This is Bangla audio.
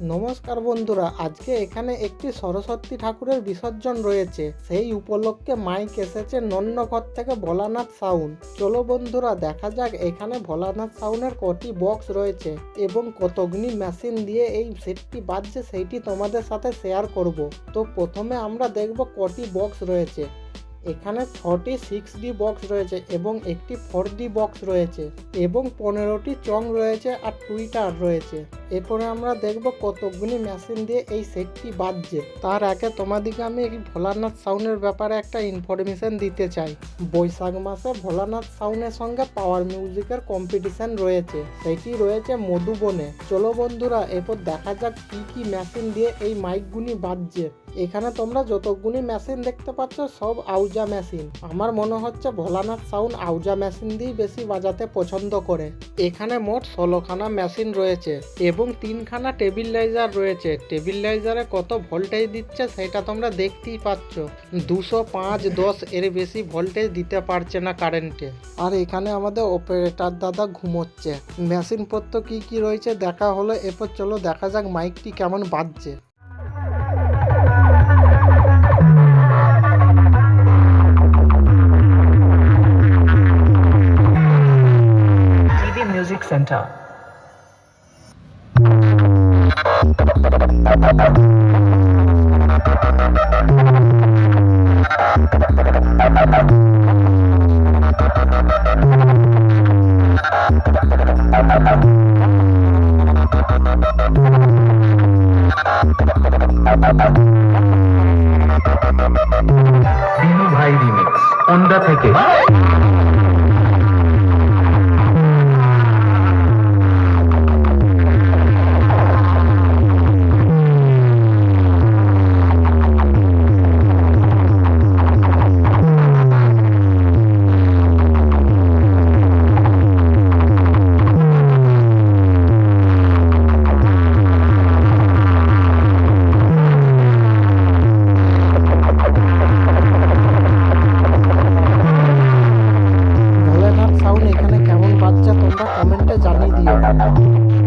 নমস্কার বন্ধুরা, আজকে এখানে একটি সরস্বতী ঠাকুরের বিসর্জন রয়েছে। সেই উপলক্ষে মাইক এসেছে নন্নঘর থেকে ভোলানাথ সাউন্ড। চলো বন্ধুরা, দেখা যাক এখানে ভোলানাথ সাউন্ডের কটি বক্স রয়েছে এবং কতগুলি মেশিন দিয়ে এই সেটটি বাজছে সেইটি তোমাদের সাথে শেয়ার করব। তো প্রথমে আমরা দেখব কটি বক্স রয়েছে। এখানে ছটি সিক্স ডি বক্স রয়েছে এবং একটি ফোর ডি বক্স রয়েছে এবং পনেরোটি চং রয়েছে আর টুইটার রয়েছে। এরপরে আমরা দেখব কতগুলি মেশিন দিয়ে এই সেটটি বাজছে। তার আগে তোমাদিকে আমি ভোলানাথ সাউন্ডের ব্যাপারে একটা ইনফরমেশন দিতে চাই। বৈশাখ মাসে ভোলানাথ সাউন্ডের সঙ্গে পাওয়ার মিউজিকের কম্পিটিশন রয়েছে। সেটি রয়েছে মধুবনে। চলো বন্ধুরা, এরপর দেখা যাক কি কি মেশিন দিয়ে এই মাইকগুলি বাজছে। এখানে তোমরা যতগুলি মেশিন দেখতে পাচ্ছ, সব আউজা মেশিন আমার মনে হচ্ছে ভোলানাথ সাউন্ড আউজা মেশিন দিয়েই বেশি বাজাতে পছন্দ করে। এখানে মোট ষোলোখানা মেশিন রয়েছে। এবং তিনখানা টেবিলাইজার রয়েছে। টেবিলাইজারে কত ভোল্টেজ দিচ্ছে সেটা তোমরা দেখতেই পাচ্ছ। দুশো পাঁচ দশ এর বেশি ভোল্টেজ দিতে পারছে না কারেন্টে। আর এখানে আমাদের অপারেটর দাদা ঘুমোচ্ছে। মেশিনপত্র কি কি রয়েছে দেখা হলো, এরপর চলো দেখা যাক মাইকটি কেমন বাজছে। Center. ভাই রিমিক্স ওন্ডা থেকে বাজছে তোমরা কমেন্টে জানিয়ে দিও।